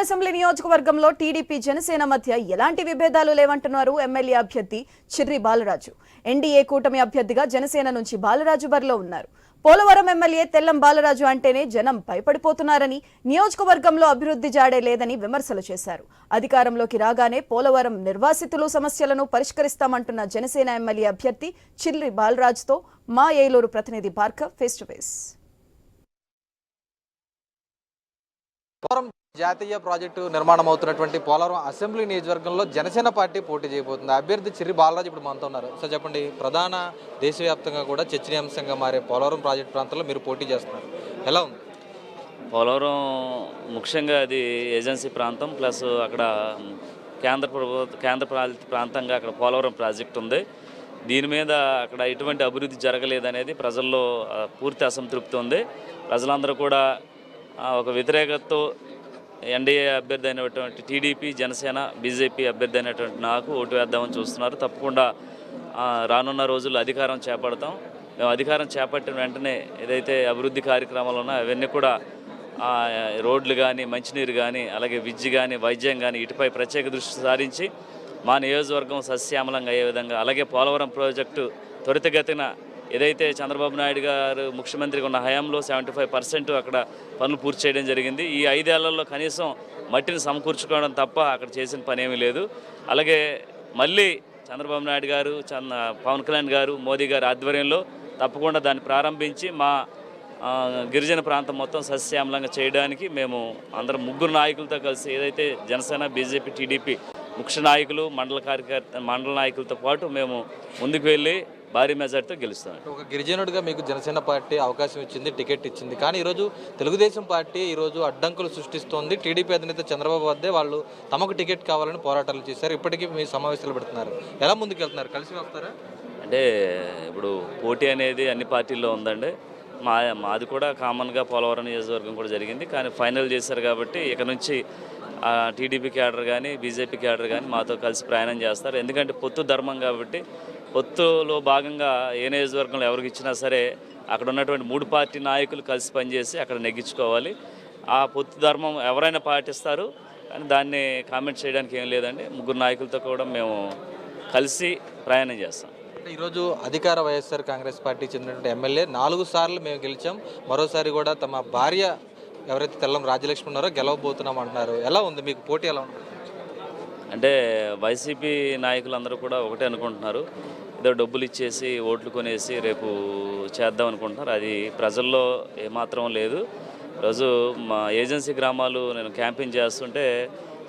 Assembly నియోజకవర్గంలో TDP Janasena మధ్య ఎలాంటి విభేదాలు లేవంటున్నారు ఎమ్మెల్యే అభ్యర్థి చిర్రి బాలరాజు. ఎన్డీఏ కూటమి అభ్యర్థిగా జనసేన నుంచి బాలరాజు బరిలో ఉన్నారు. పోలవరం ఎమ్మెల్యే తెల్లం బాలరాజు అంటేనే జనం భయపడిపోతున్నారని నియోజకవర్గంలో అభివృద్ధి జాడే లేదని విమర్శలు చేశారు. అధికారంలోకి రాగానే పోలవరం నిర్వాసితులు సమస్యలను పరిష్కరిస్తామంటున్న జనసేన ఎమ్మెల్యే అభ్యర్థి చిర్రి బాలరాజుతో మా ఏలూరు ప్రతినిధి Bhargav face to face Polavaram జాతీయ ప్రాజెక్టు నిర్మాణం అవుతున్నటువంటి పోలవరం అసెంబ్లీ నియోజకవర్గంలో జనసేన పార్టీ పోటీ చేయబోతుంది. అభ్యర్థి చిర్రి బాలరాజు ఇప్పుడు మనతో ఉన్నారు. సో చెప్పండి ప్రధాన దేశవ్యాప్తంగా కూడా చర్చనీయాంశంగా మారే పోలవరం ప్రాజెక్టు ప్రాంతంలో మీరు పోటీ చేస్తున్నారు. ఎలా ఉంది? పోలవరం ముఖ్యంగా అది ఏజెన్సీ ప్రాంతం ప్లస్ అక్కడ కేంద్ర ప్రభుత్వ కేంద్ర పాలిత ప్రాంతంగా అక్కడ పోలవరం ప్రాజెక్ట్ ఉంది. దీని మీద అక్కడ ఎటువంటి అభివృద్ధి జరగలేదనేది ప్రజల్లో పూర్తి అసంతృప్తి ఉంది. ప్రజలందరూ కూడా ఒక వ్యతిరేకతతో ఎన్డీఏ అభ్యర్థి అయినటువంటి టీడీపీ జనసేన బీజేపీ అభ్యర్థి అయినటువంటి నాకు ఓటు వేద్దామని చూస్తున్నారు. తప్పకుండా రానున్న రోజుల్లో అధికారం చేపడతాం. మేము అధికారం చేపట్టిన వెంటనే ఏదైతే అభివృద్ధి కార్యక్రమాలు ఉన్నాయో అవన్నీ కూడా రోడ్లు కానీ మంచినీరు కానీ అలాగే విద్య కానీ వైద్యం కానీ ఇటుపై ప్రత్యేక దృష్టి సారించి మా నియోజకవర్గం సస్యామలంగా అయ్యే విధంగా అలాగే పోలవరం ప్రాజెక్టు త్వరితగతిన ఏదైతే చంద్రబాబు నాయుడు గారు ముఖ్యమంత్రిగా ఉన్న హయాంలో సెవెంటీ ఫైవ్ పర్సెంట్ అక్కడ పనులు పూర్తి చేయడం జరిగింది. ఈ ఐదేళ్ళలో కనీసం మట్టిని సమకూర్చుకోవడం తప్ప అక్కడ చేసిన పని ఏమీ లేదు. అలాగే మళ్ళీ చంద్రబాబు నాయుడు గారు చంద పవన్ కళ్యాణ్ గారు మోదీ గారి ఆధ్వర్యంలో తప్పకుండా దాన్ని ప్రారంభించి మా గిరిజన ప్రాంతం మొత్తం సస్యశ్యామలంగా చేయడానికి మేము అందరం ముగ్గురు నాయకులతో కలిసి ఏదైతే జనసేన బీజేపీ టీడీపీ ముఖ్య నాయకులు మండల కార్యకర్త మండల నాయకులతో పాటు మేము ముందుకు వెళ్ళి భారీ మెజార్టీతో గెలుస్తాం ఒక గిరిజనుడిగా మీకు జనసేన పార్టీ అవకాశం ఇచ్చింది టికెట్ ఇచ్చింది. కానీ ఈరోజు తెలుగుదేశం పార్టీ ఈరోజు అడ్డంకులు సృష్టిస్తోంది. టీడీపీ అధినేత చంద్రబాబు వద్దే వాళ్ళు తమకు టికెట్ కావాలని పోరాటాలు చేశారు. ఇప్పటికీ మీ సమావేశాలు పెడుతున్నారు. ఎలా ముందుకు వెళ్తున్నారు కలిసి వస్తారా? అంటే ఇప్పుడు పోటీ అనేది అన్ని పార్టీల్లో ఉందండి. మా మాది కూడా కామన్గా పోలవరం నియోజకవర్గం కూడా జరిగింది. కానీ ఫైనల్ చేశారు కాబట్టి ఇక నుంచి టీడీపీ క్యాడర్ కానీ బీజేపీ క్యాడర్ కానీ మాతో కలిసి ప్రయాణం చేస్తారు. ఎందుకంటే పొత్తు ధర్మం కాబట్టి పొత్తులో భాగంగా ఏ నియోజకవర్గంలో ఎవరికి ఇచ్చినా సరే అక్కడ ఉన్నటువంటి మూడు పార్టీ నాయకులు కలిసి పనిచేసి అక్కడ నెగ్గించుకోవాలి. ఆ పొత్తు ధర్మం ఎవరైనా పాటిస్తారు కానీ దాన్ని కామెంట్ చేయడానికి ఏం లేదండి. ముగ్గురు నాయకులతో కూడా మేము కలిసి ప్రయాణం చేస్తాం. అంటే ఈరోజు అధికార వైఎస్ఆర్ కాంగ్రెస్ పార్టీ చెందినటువంటి ఎమ్మెల్యే నాలుగు సార్లు మేము గెలిచాం. మరోసారి కూడా తమ భార్య ఎవరైతే తెల్లం రాజ్యలక్ష్మి ఉన్నారో గెలవబోతున్నాం అంటున్నారు. ఎలా ఉంది? మీకు పోటీ ఎలా ఉంది? అంటే వైసీపీ నాయకులందరూ కూడా ఒకటే అనుకుంటున్నారు. ఏదో డబ్బులు ఇచ్చేసి ఓట్లు కొనేసి రేపు చేద్దాం అనుకుంటున్నారు. అది ప్రజల్లో ఏమాత్రం లేదు. రోజు మా ఏజెన్సీ గ్రామాలు నేను క్యాంపింగ్ చేస్తుంటే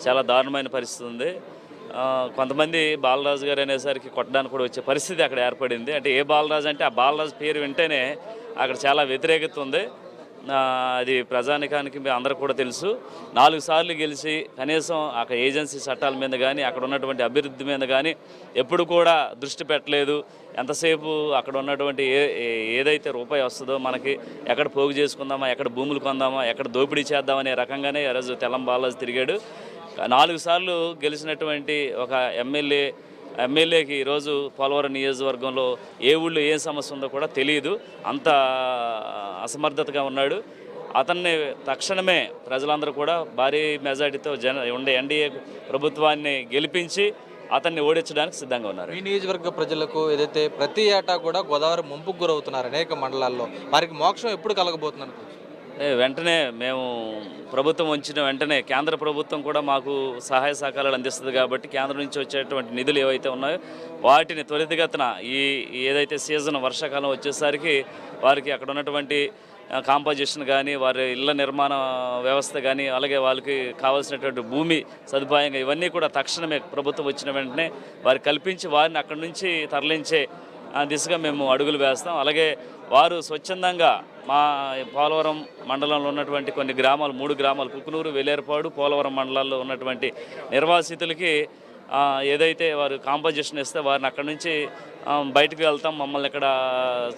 చాలా దారుణమైన పరిస్థితి ఉంది. కొంతమంది బాలరాజు గారు అనేసరికి కొట్టడానికి కూడా వచ్చే పరిస్థితి అక్కడ ఏర్పడింది. అంటే ఏ బాలరాజు అంటే ఆ బాలరాజు పేరు వింటేనే అక్కడ చాలా వ్యతిరేకత ఉంది. అది ప్రజానికానికి మీ అందరూ కూడా తెలుసు. నాలుగు సార్లు గెలిచి కనీసం అక్కడ ఏజెన్సీ చట్టాల మీద కానీ అక్కడ ఉన్నటువంటి అభివృద్ధి మీద కానీ ఎప్పుడు కూడా దృష్టి పెట్టలేదు. ఎంతసేపు అక్కడ ఉన్నటువంటి ఏ ఏ- ఏదైతే రూపాయి వస్తుందో మనకి ఎక్కడ పోగు చేసుకుందామా ఎక్కడ భూములు కొందామా ఎక్కడ దోపిడీ చేద్దామనే రకంగానే ఈరోజు తెల్లం బాలాజీ తిరిగాడు. నాలుగు సార్లు గెలిచినటువంటి ఒక ఎమ్మెల్యే ఎమ్మెల్యేకి ఈరోజు పోలవరం నియోజకవర్గంలో ఏ ఊళ్ళో ఏ సమస్య ఉందో కూడా తెలియదు. అంత అసమర్థతగా ఉన్నాడు. అతన్ని తక్షణమే ప్రజలందరూ కూడా భారీ మెజార్టీతో జన ఉండే ఎన్డీఏ ప్రభుత్వాన్ని గెలిపించి అతన్ని ఓడించడానికి సిద్ధంగా ఉన్నారు. ఈ నియోజకవర్గ ప్రజలకు ఏదైతే ప్రతి ఏటా కూడా గోదావరి ముంపుకు గురవుతున్నారు అనేక మండలాల్లో. వారికి మోక్షం ఎప్పుడు కలగబోతుంది వెంటనే మేము ప్రభుత్వం వచ్చిన వెంటనే కేంద్ర ప్రభుత్వం కూడా మాకు సహాయ సహకారాలు అందిస్తుంది కాబట్టి కేంద్రం నుంచి వచ్చేటువంటి నిధులు ఏవైతే ఉన్నాయో వాటిని త్వరితగతిన ఈ ఏదైతే సీజన్ వర్షాకాలం వచ్చేసరికి వారికి అక్కడ ఉన్నటువంటి కాంపోజిషన్ కానీ వారి ఇళ్ళ నిర్మాణ వ్యవస్థ కానీ అలాగే వాళ్ళకి కావాల్సినటువంటి భూమి సదుపాయంగా ఇవన్నీ కూడా తక్షణమే ప్రభుత్వం వచ్చిన వెంటనే వారికి కల్పించి వారిని అక్కడి నుంచి తరలించే దిశగా మేము అడుగులు వేస్తాం. అలాగే వారు స్వచ్ఛందంగా మా పోలవరం మండలంలో ఉన్నటువంటి కొన్ని గ్రామాలు మూడు గ్రామాలు కుకునూరు వెలేరుపాడు పోలవరం మండలాల్లో ఉన్నటువంటి నిర్వాసితులకి ఏదైతే వారు కాంపోజిషన్ ఇస్తే వారిని అక్కడి నుంచి బయటకు వెళ్తాం. మమ్మల్ని ఇక్కడ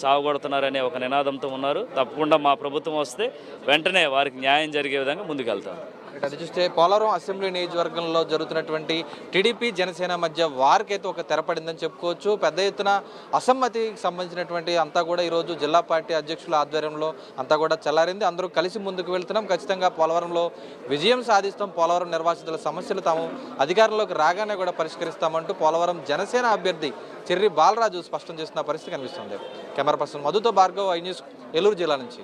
చావగొడుతున్నారనే ఒక నినాదంతో ఉన్నారు. తప్పకుండా మా ప్రభుత్వం వస్తే వెంటనే వారికి న్యాయం జరిగే విధంగా ముందుకెళ్తాం. అది చూస్తే పోలవరం అసెంబ్లీ నియోజకవర్గంలో జరుగుతున్నటువంటి టీడీపీ జనసేన మధ్య వారికైతే ఒక తెరపడిందని చెప్పుకోవచ్చు. పెద్ద ఎత్తున అసమ్మతికి సంబంధించినటువంటి అంతా కూడా ఈరోజు జిల్లా పార్టీ అధ్యక్షుల ఆధ్వర్యంలో అంతా కూడా చల్లారింది. అందరూ కలిసి ముందుకు వెళ్తున్నాం. ఖచ్చితంగా పోలవరంలో విజయం సాధిస్తాం. పోలవరం నిర్వాసితుల సమస్యలు తాము అధికారంలోకి రాగానే కూడా పరిష్కరిస్తామంటూ పోలవరం జనసేన అభ్యర్థి చెర్రి బాలరాజు స్పష్టం చేస్తున్న పరిస్థితి కనిపిస్తుంది. కెమెరా పర్సన్ మధుతో భార్గవ్ ఐ న్యూస్ ఏలూరు జిల్లా నుంచి.